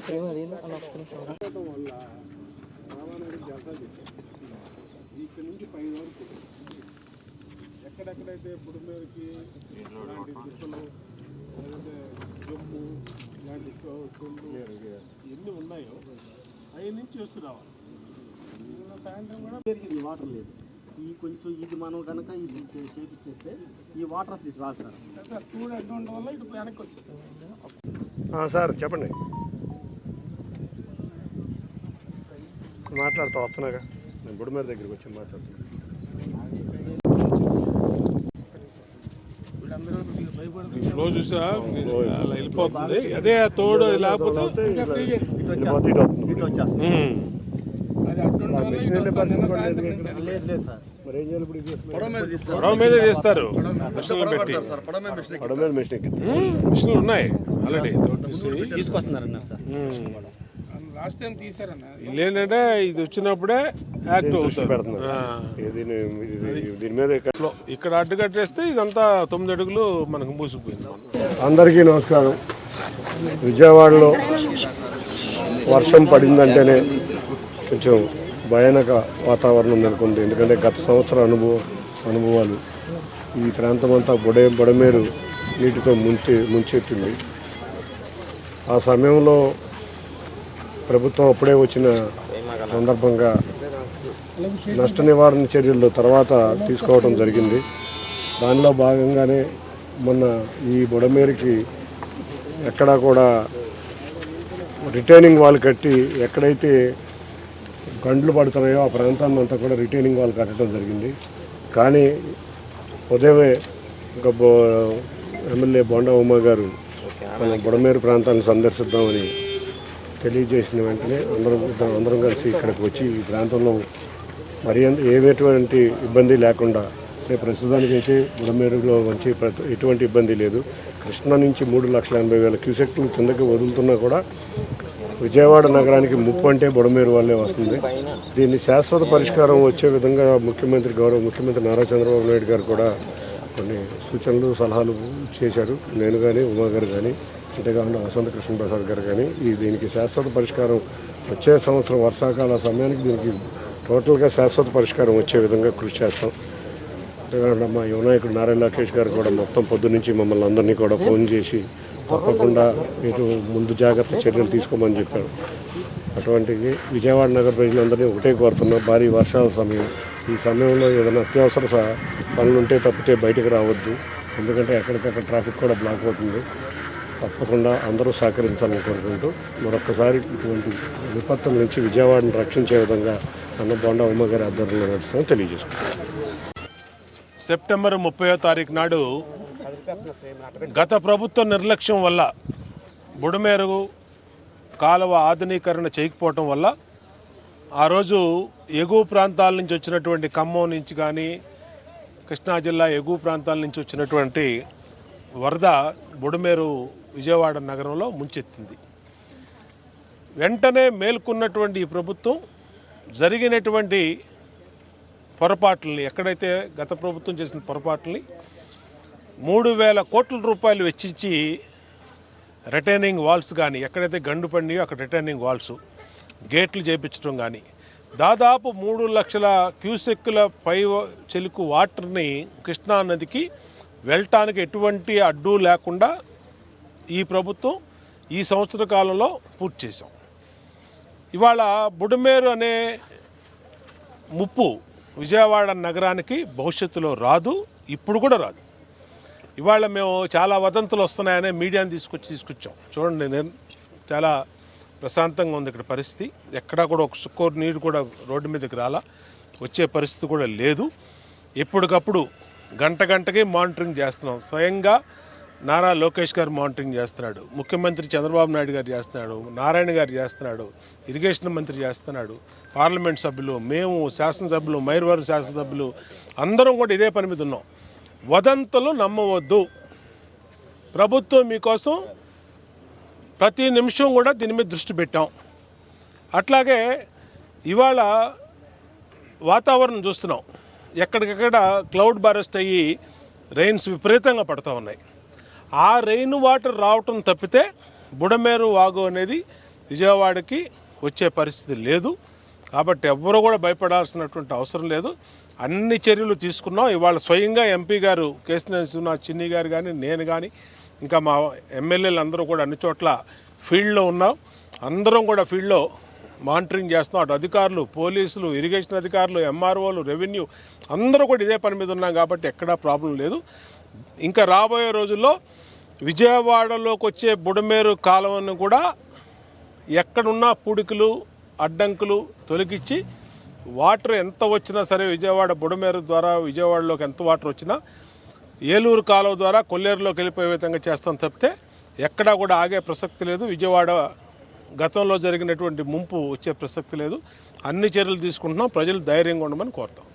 చేయడం వల్ల రామానాయుడు జలసాలు ఇక్కడ నుంచి పై వరకు ఎక్కడెక్కడైతే బుడిమేరకి ఇలాంటి దిక్కులు లేదంటే జమ్ము ఇలాంటి సొల్లు ఎన్ని ఉన్నాయో అవి నుంచి వచ్చి రావాలి సాయంత్రం కూడా పెరిగింది వాటర్ లేదు ఈ కొంచెం ఇది మనం కనుక ఇది చే- చేపిచ్చేస్తే ఈ వాటర్ అసలు ఇటు రాదు సార్. సార్ చెప్పండి. మాట్లాడుతూ వస్తున్నాగా. నేను బుడిమేర దగ్గరికి వచ్చి మాట్లాడుతున్నా. వీళ్ళందరూ భయపడుతుంది ఫ్లో చూసా? అలా వెళ్ళిపోతుంది. అదే తోడు లేకపోతే పడవ మీదే తీస్తారు. మిషన్లు పెట్టి. పడవ మీద మిషన్ మిషన్లు ఉన్నాయి. ఆల్రెడీ తోడు తీసి తీసుకొస్తున్నారన్నారు సార్. ఉమ్. లాస్ట్ టైం తీసారన్న. వీళ్ళు ఏంటంటే ఇది వచ్చినప్పుడే యాక్టివ్ దృష్టి అవుతారు. ఇక్కడ అడ్డు కట్టేస్తే ఇదంతా తొమ్మిది అడుగులు మనకు మూసిపోయింది అందరికీ నమస్కారం. విజయవాడలో వర్షం పడిందంటేనే కొంచెం భయానక వాతావరణం నెలకొంది. ఎందుకంటే గత సంవత్సర అనుభవ అనుభవాలు ఈ ప్రాంతం అంతా బుడే బుడమేరు నీటితో ముంచి ముంచెత్తింది. ఆ సమయంలో ప్రభుత్వం అప్పుడే వచ్చిన సందర్భంగా నష్ట నివారణ చర్యలు తర్వాత తీసుకోవడం జరిగింది. దానిలో భాగంగానే మొన్న ఈ బుడమేరుకి ఎక్కడా కూడా రిటైనింగ్ వాల్ కట్టి ఎక్కడైతే గండ్లు పడుతున్నాయో ఆ ప్రాంతాన్ని అంతా కూడా రిటైనింగ్ వాల్ కట్టడం జరిగింది. కానీ ఉదయమే ఎమ్మెల్యే బొండా ఉమా గారు మన బుడమేరు ప్రాంతాన్ని సందర్శిద్దామని తెలియజేసిన వెంటనే అందరం అందరం కలిసి ఇక్కడికి వచ్చి ఈ ప్రాంతంలో మరి ఏమేటువంటి ఇబ్బంది లేకుండా అంటే ప్రస్తుతానికైతే బుడమేరులో వచ్చి ఎటువంటి ఇబ్బంది లేదు. కృష్ణా నుంచి మూడు లక్షల ఎనభై వేల క్యూసెక్లు కిందకి వదులుతున్నా కూడా విజయవాడ నగరానికి ముప్పు అంటే బుడమేరు వల్లే వస్తుంది. దీన్ని శాశ్వత పరిష్కారం వచ్చే విధంగా ముఖ్యమంత్రి గౌరవ ముఖ్యమంత్రి నారా చంద్రబాబు నాయుడు గారు కూడా కొన్ని సూచనలు సలహాలు చేశారు. నేను కానీ ఉమా గారు కానీ అంతేకాకుండా వసంత కృష్ణప్రసాద్ గారు కానీ ఈ దీనికి శాశ్వత పరిష్కారం వచ్చే సంవత్సరం వర్షాకాల సమయానికి దీనికి టోటల్గా శాశ్వత పరిష్కారం వచ్చే విధంగా కృషి చేస్తాం. అంతేకాకుండా మా యువనాయకుడు నారాయణ లోకేష్ గారు కూడా మొత్తం పొద్దు నుంచి మమ్మల్ని అందరినీ కూడా ఫోన్ చేసి తప్పకుండా మీరు ముందు జాగ్రత్త చర్యలు తీసుకోమని చెప్పారు. అటువంటిది విజయవాడ నగర ప్రజలందరినీ ఒకటే కోరుతున్నాం భారీ వర్షాల సమయం. ఈ సమయంలో ఏదైనా అత్యవసర పనులుంటే తప్పితే బయటకు రావద్దు. ఎందుకంటే ఎక్కడికక్కడ ట్రాఫిక్ కూడా బ్లాక్ అవుతుంది. తప్పకుండా అందరూ సహకరించాలని కోరుకుంటూ మరొకసారి ఇటువంటి విపత్తుల నుంచి విజయవాడను రక్షించే విధంగా అన్న బొండ ఉమ్మగారి ఆధ్వర్యంలో నడుస్తామని తెలియజేసుకుంటాం సెప్టెంబర్ ముప్పయో తారీఖు నాడు గత ప్రభుత్వ నిర్లక్ష్యం వల్ల బుడమేరు కాలువ ఆధునీకరణ చేయకపోవటం వల్ల ఆ రోజు ఎగువ ప్రాంతాల నుంచి వచ్చినటువంటి ఖమ్మం నుంచి కానీ కృష్ణా జిల్లా ఎగువ ప్రాంతాల నుంచి వచ్చినటువంటి వరద బుడమేరు విజయవాడ నగరంలో ముంచెత్తింది. వెంటనే మేల్కొన్నటువంటి ఈ ప్రభుత్వం జరిగినటువంటి పొరపాట్లని ఎక్కడైతే గత ప్రభుత్వం చేసిన పొరపాట్లని మూడు వేల కోట్ల రూపాయలు వెచ్చించి రిటైనింగ్ వాల్స్ కానీ ఎక్కడైతే గండు పండియో అక్కడ రిటైనింగ్ వాల్స్ గేట్లు చేపించడం కానీ దాదాపు మూడు లక్షల క్యూసెక్కుల పై చెలుకు వాటర్ని కృష్ణా నదికి వెళ్ళటానికి ఎటువంటి అడ్డు లేకుండా ఈ ప్రభుత్వం ఈ సంవత్సర కాలంలో పూర్తి చేశాం. ఇవాళ బుడమేరు అనే ముప్పు విజయవాడ నగరానికి భవిష్యత్తులో రాదు ఇప్పుడు కూడా రాదు. ఇవాళ మేము చాలా వదంతులు వస్తున్నాయనే మీడియాని తీసుకొచ్చి తీసుకొచ్చాం. చూడండి నేను చాలా ప్రశాంతంగా ఉంది ఇక్కడ పరిస్థితి. ఎక్కడా కూడా ఒక చుక్కోరు నీరు కూడా రోడ్డు మీదకి రాలా. వచ్చే పరిస్థితి కూడా లేదు. ఎప్పటికప్పుడు గంట గంటకి మానిటరింగ్ చేస్తున్నాం. స్వయంగా నారా లోకేష్ గారు మానిటరింగ్ చేస్తున్నాడు. ముఖ్యమంత్రి చంద్రబాబు నాయుడు గారు చేస్తున్నాడు. నారాయణ గారు చేస్తున్నాడు. ఇరిగేషన్ మంత్రి చేస్తున్నాడు. పార్లమెంట్ సభ్యులు మేము శాసనసభ్యులు మైర్వరం శాసనసభ్యులు అందరం కూడా ఇదే పని మీద ఉన్నాం. వదంతులు నమ్మవద్దు. ప్రభుత్వం మీకోసం ప్రతి నిమిషం కూడా దీని మీద దృష్టి పెట్టాం. అట్లాగే ఇవాళ వాతావరణం చూస్తున్నాం. ఎక్కడికక్కడ క్లౌడ్ బారెస్ట్ అయ్యి రెయిన్స్ విపరీతంగా పడుతూ ఉన్నాయి. ఆ రెయిన్ వాటర్ రావటం తప్పితే బుడమేరు వాగు అనేది విజయవాడకి వచ్చే పరిస్థితి లేదు. కాబట్టి ఎవ్వరూ కూడా భయపడాల్సినటువంటి అవసరం లేదు. అన్ని చర్యలు తీసుకున్నాం. ఇవాళ స్వయంగా ఎంపీ గారు కేసినేని నా చిన్ని గారు కానీ నేను కానీ ఇంకా మా ఎమ్మెల్యేలు అందరూ కూడా అన్ని చోట్ల ఫీల్డ్లో ఉన్నాం. అందరం కూడా ఫీల్డ్లో మానిటరింగ్ చేస్తున్నాం. అటు అధికారులు పోలీసులు ఇరిగేషన్ అధికారులు ఎంఆర్ఓలు రెవెన్యూ అందరూ కూడా ఇదే పని మీద ఉన్నాం కాబట్టి ఎక్కడా ప్రాబ్లం లేదు. ఇంకా రాబోయే రోజుల్లో విజయవాడలోకి వచ్చే బుడమేరు కాలువను కూడా ఎక్కడున్నా పూడికలు అడ్డంకులు తొలగించి వాటర్ ఎంత వచ్చినా సరే విజయవాడ బుడమేరు ద్వారా విజయవాడలోకి ఎంత వాటర్ వచ్చినా ఏలూరు కాలువ ద్వారా కొల్లేరులోకి వెళ్ళిపోయే విధంగా చేస్తాం తప్పితే ఎక్కడా కూడా ఆగే ప్రసక్తి లేదు. విజయవాడ గతంలో జరిగినటువంటి ముంపు వచ్చే ప్రసక్తి లేదు. అన్ని చర్యలు తీసుకుంటున్నాం. ప్రజలు ధైర్యంగా ఉండమని కోరుతాం.